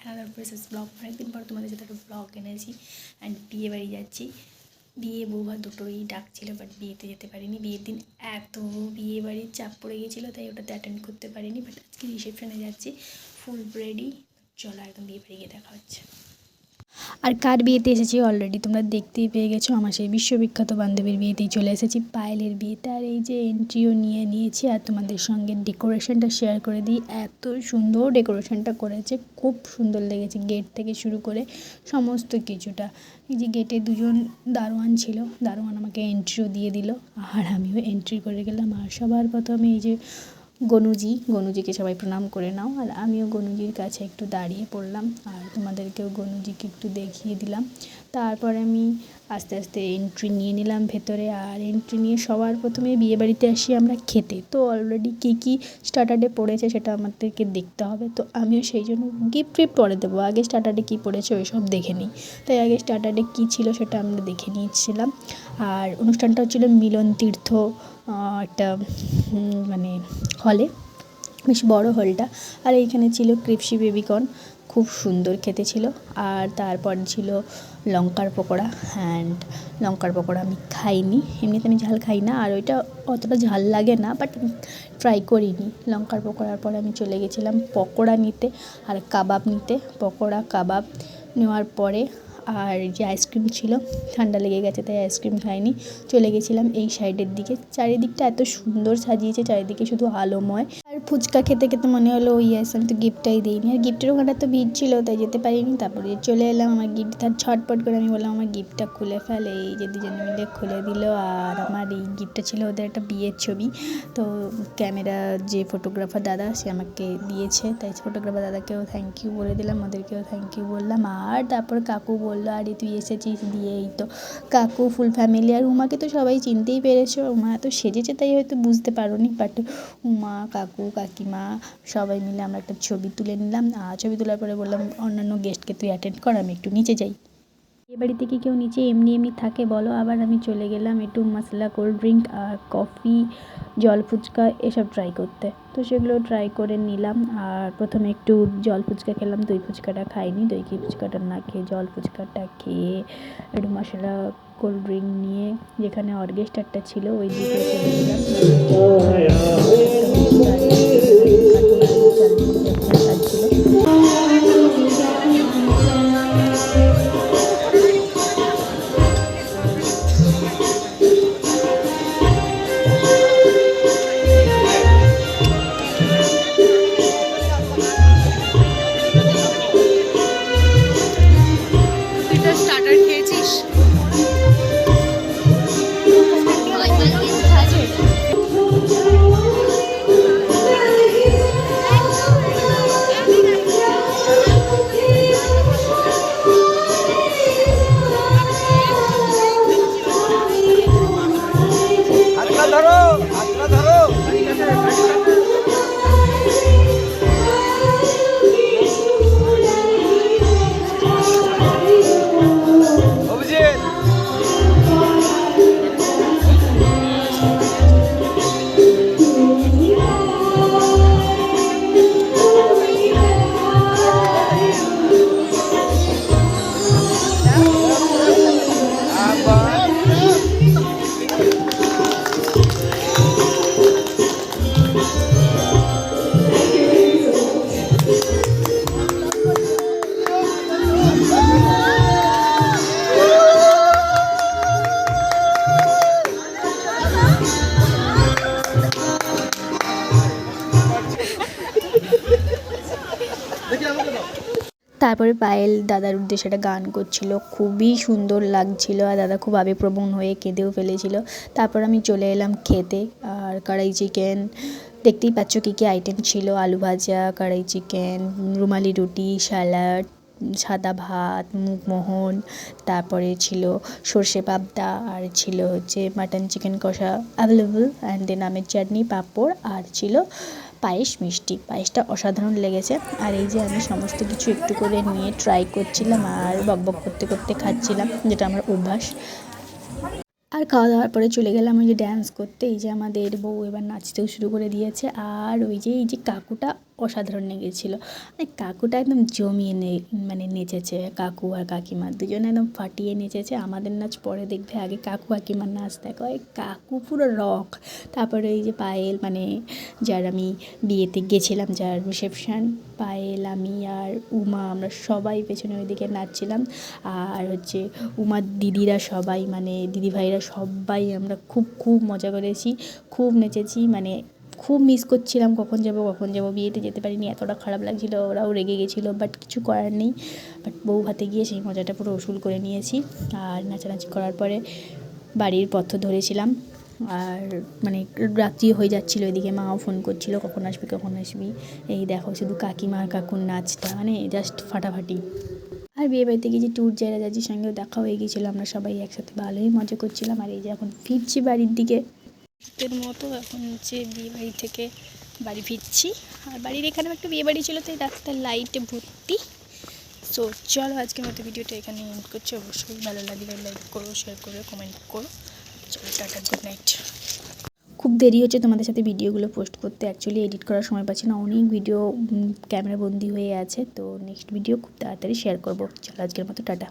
Another process blog অনেকদিন পর তোমাদের সাথে একটা ব্লগ এনেছি অ্যান্ড বিয়ে বাড়ি যাচ্ছি। বিয়ে বৌভা দুটোই ডাকছিল বাট বিয়েতে যেতে পারিনি। বিয়ের দিন এত বিয়ে বাড়ির চাপ পড়ে গিয়েছিল, তাই ওটাতে অ্যাটেন্ড করতে পারিনি বাট আজকে রিসেপশনে যাচ্ছি ফুল রেডি চলো একদম বিয়ে বাড়ি গিয়ে দেখা হচ্ছে। আর কার বিয়েতে এসেছি অলরেডি তোমরা দেখতেই পেয়ে গেছো, আমার সেই বিশ্ববিখ্যাত বান্ধবীর বিয়েতেই চলে এসেছি। পায়েলের বিয়েতে আর এই যে এন্ট্রিও নিয়ে নিয়েছি, আর তোমাদের সঙ্গে ডেকোরেশনটা শেয়ার করে দিই। এত সুন্দর ডেকোরেশনটা করেছে, খুব সুন্দর লেগেছে গেট থেকে শুরু করে সমস্ত কিছুটা। এই যে গেটে দুজন দারোয়ান ছিল, দারোয়ান আমাকে এন্ট্রিও দিয়ে দিল, আর আমিও এন্ট্রি করে গেলাম। আর সবার প্রথমে এই যে গনুজি, গনুজিকে সবাই প্রণাম করে নাও। আর আমিও গনুজির কাছে একটু দাঁড়িয়ে পড়লাম আর তোমাদেরকেও গনুজিকে একটু দেখিয়ে দিলাম। তারপর আমি আস্তে আস্তে এন্ট্রি নিয়ে নিলাম ভেতরে আর এন্ট্রি নিয়ে সবার প্রথমে বিয়েবাড়িতে আসি আমরা খেতে। তো অলরেডি কী কী স্টার্টারে পড়েছে সেটা আমাদেরকে দেখতে হবে। তো আমিও সেই জন্য গিফট টিফট পরে দেবো। আগে স্টার্টারে কী পড়েছে ওই সব দেখে নিই। তাই আগে স্টার্টারে কী ছিল সেটা আমরা দেখে নিয়েছিলাম। আর অনুষ্ঠানটা হচ্ছিল মিলন তীর্থ একটা মানে হলে বেশ বড় হলটা আর এইখানে ছিল কৃপসি বেবিকর্ন, খুব সুন্দর খেতে ছিল। আর তারপর ছিল লঙ্কার পকোড়া অ্যান্ড লঙ্কার পকোড়া আমি খাইনি। এমনিতে আমি ঝাল খাই না, আর ওইটা অতটা ঝাল লাগে না বাট ট্রাই করিনি। লঙ্কার পকোড়ার পরে আমি চলে গেছিলাম পকোড়া নিতে, আর কাবাব নিতে। পকোড়া, কাবাব নেওয়ার পরে আর যে আইসক্রিম ছিল, ঠান্ডা লেগে গেছে, তাই আইসক্রিম খাইনি। চলে গেছিলাম এই সাইডের দিকে। চারিদিকটা এত সুন্দর সাজিয়েছে, চারিদিকে শুধু আলোময়। ফুচকা খেতে খেতে মনে হলো, ওই আসে আমি তো গিফটটাই দিইনি। আর গিফটের ওখানটা তো ভিড় ছিল, তাই যেতে পারিনি। তারপরে চলে এলাম আমার গিফট তার ছটপট করে আমি বললাম, আমার গিফটটা খুলে ফেলে। এই যে দুজনে মিলে খুলে দিল, আর আমার এই গিফটটা ছিল ওদের একটা বিয়ের ছবি। তো ক্যামেরা যে ফটোগ্রাফার দাদা, সে আমাকে দিয়েছে। তাই ফটোগ্রাফার দাদাকেও থ্যাংক ইউ বলে দিলাম, ওদেরকেও থ্যাংক ইউ বললাম। আর তারপর কাকু বলল, আরে তুই এসেছিস দিয়ে এই তো। কাকু ফুল ফ্যামিলি আর উমাকে তো সবাই চিনতেই পেরেছ, উমা এত সেজেছে, তাই হয়তো বুঝতে পারোনি। বাট উমা, কাকু কাকিমা, সবাই মিলে আমরা একটা ছবি তুলে নিলাম। আর ছবি তোলার পরে বললাম, অন্যান্য গেস্টকে তুই অ্যাটেন্ড কর, আমি একটু নিচে যাই। এ বাড়িতে কি কেউ নিচে এমনি এমনি থাকে বলো? আবার আমি চলে গেলাম একটু মশলা কোল্ড ড্রিঙ্ক আর কফি জল ফুচকা এসব ট্রাই করতে। তো সেগুলো ট্রাই করে নিলাম। আর প্রথমে একটু জল ফুচকা খেলাম, দই ফুচকাটা খাইনি। দই কি ফুচকাটা না খেয়ে জল ফুচকাটা খেয়ে একটু মশলা কোল্ড ড্রিঙ্ক নিয়ে যেখানে অর্কেস্ট্রারটা ছিল, ওই দিকে চলে গেলাম। তারপরে পায়েল দাদার উদ্দেশ্যে একটা গান করছিল। খুবই সুন্দর লাগছিল আর দাদা খুব আবেগপ্রবণ হয়ে কেঁদেও ফেলেছিল। তারপর আমি চলে এলাম খেতে আর কড়াই চিকেন। দেখতেই পাচ্ছ কী কী আইটেম ছিল? আলু ভাজা, কড়াই চিকেন, রুমালি রুটি স্যালাড সাদা ভাত মুগমোহন তারপরে ছিল সর্ষে পাবদা আর ছিল হচ্ছে মাটন চিকেন কষা অ্যাভেলেবল অ্যান্ড দেন আমের চাটনি, পাঁপড় আর ছিল পায়েস মিষ্টি, পায়েসটা অসাধারণ লেগেছে। আর এই যে আমি সমস্ত কিছু একটু করে নিয়ে ট্রাই করছিলাম আর বকবক করতে করতে খাচ্ছিলাম, যেটা আমার অভ্যাস। আর খাওয়া দাওয়ার পরে চলে গেলাম ওই যে ড্যান্স করতে, এই যে আমাদের বউ এবার নাচতেও শুরু করে দিয়েছে। আর ওই যে, এই যে কাকুটা অসাধারণ লেগেছিলো। মানে কাকুটা একদম জমিয়ে নে মানে নেচেছে, কাকু আর কাকিমা দুজনে একদম ফাটিয়ে নেচেছে। আমাদের নাচ পরে দেখবে আগে কাকু কাকিমার নাচ দেখো, এই কাকু পুরো রক। তারপরে এই যে পায়েল মানে যার আমি বিয়েতে গেছিলাম, যার রিসেপশান পায়েল, আমি আর উমা, আমরা সবাই পেছনে ওইদিকে নাচছিলাম। আর হচ্ছে উমার দিদিরা সবাই মানে দিদিভাইরা সবাই আমরা খুব খুব মজা করেছি, খুব নেচেছি মানে খুব মিস করছিলাম কখন যাব কখন যাব, বিয়েতে যেতে পারিনি, এতটা খারাপ লাগছিল, ওরাও রেগে গেছিল বাট কিছু করার নেই। বাট বউ হাতে গিয়ে সেই মজাটা পুরো উসুল করে নিয়েছি। আর নাচানাচি করার পরে বাড়ির পথ ধরেছিলাম। আর মানে রাত্রি হয়ে যাচ্ছিল, এদিকে মাও ফোন করছিল, কখন আসবি কখন আসবি? এই দেখো, শুধু কাকিমা কাকুর নাচটা মানে জাস্ট ফাটাফাটি। আর বিয়ে বাড়িতে গিয়ে যে ট্যুর জায়গা যাচ্ছি সঙ্গেও দেখা হয়ে গিয়েছিল, আমরা সবাই একসাথে ভালোই মজা করছিলাম। আর এই যে এখন ফিরছি বাড়ির দিকে এর মতো এখন হচ্ছে বিয়ে বাড়ি থেকে বাড়ি ফিরছি। আর বাড়ির এখানেও একটা বিয়ে বাড়ি ছিল তো এই রাস্তার লাইটে ভর্তি। সো চলো আজকের মতো ভিডিওটা এখানে এন্ড করছি। অবশ্যই ভালো লাগলে লাইক করো শেয়ার করো কমেন্ট করো। চলো, টাটা গুড নাইট খুব দেরি হচ্ছে তোমাদের সাথে ভিডিওগুলো পোস্ট করতে। অ্যাকচুয়ালি এডিট করার সময় পাচ্ছি না। অনেক ভিডিও ক্যামেরা বন্দি হয়ে আছে। তো নেক্সট ভিডিও খুব তাড়াতাড়ি শেয়ার করব। চলো, আজকের মতো, টাটা।